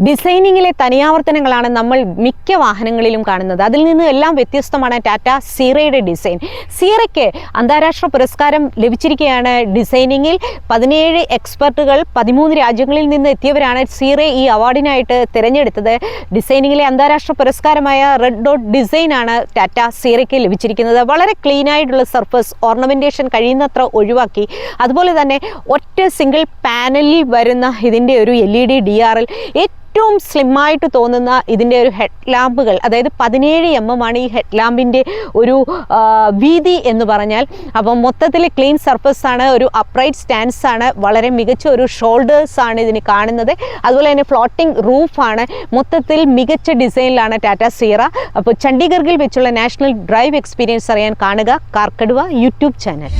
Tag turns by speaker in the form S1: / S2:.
S1: ഡിസൈനിങ്ങിലെ തനിയാവർത്തനങ്ങളാണ് നമ്മൾ മിക്ക വാഹനങ്ങളിലും കാണുന്നത്. അതിൽ നിന്ന് എല്ലാം വ്യത്യസ്തമാണ് ടാറ്റ സീറയുടെ ഡിസൈൻ. സീറയ്ക്ക് അന്താരാഷ്ട്ര പുരസ്കാരം ലഭിച്ചിരിക്കുകയാണ് ഡിസൈനിങ്ങിൽ. പതിനേഴ് എക്സ്പെർട്ടുകൾ പതിമൂന്ന് രാജ്യങ്ങളിൽ നിന്ന് എത്തിയവരാണ് സീറ ഈ അവാർഡിനായിട്ട് തിരഞ്ഞെടുത്തത്. ഡിസൈനിങ്ങിലെ അന്താരാഷ്ട്ര പുരസ്കാരമായ റെഡ് ഡോട്ട് ഡിസൈൻ ആണ് ടാറ്റ സീറയ്ക്ക് ലഭിച്ചിരിക്കുന്നത്. വളരെ ക്ലീൻ ആയിട്ടുള്ള സർഫസ് ഓർണമെന്റേഷൻ കഴിയുന്നത്ര ഒഴിവാക്കി. അതുപോലെ തന്നെ ഒറ്റ സിംഗിൾ പാനലിൽ വരുന്ന ഇതിന്റെ ഒരു L E D D R L ഏറ്റവും സ്ലിമ്മായിട്ട് തോന്നുന്ന ഇതിന്റെ ഒരു ഹെഡ് ലാമ്പുകൾ അതായത് പതിനേഴ് എം എം ആണ് ഈ ഹെഡ് ലാമ്പിന്റെ ഒരു വീതി എന്ന് പറഞ്ഞാൽ. അപ്പം മൊത്തത്തിൽ ക്ലീൻ സർഫസ് ആണ് ഒരു അപ്രൈറ്റ് സ്റ്റാൻഡ്സ് ആണ് വളരെ മികച്ച ഒരു ഷോൾഡേഴ്സ് ആണ് ഇതിന് കാണുന്നത്. അതുപോലെ തന്നെ ഫ്ലോട്ടിംഗ് റൂഫാണ് മൊത്തത്തിൽ മികച്ച ഡിസൈനിലാണ് ടാറ്റ സീറ. അപ്പോൾ ചണ്ഡീഗർഗിൽ വെച്ചുള്ള നാഷണൽ ഡ്രൈവ് എക്സ്പീരിയൻസ് അറിയാൻ കാണുക. കാർക്കടുവ യൂട്യൂബ് ചാനൽ.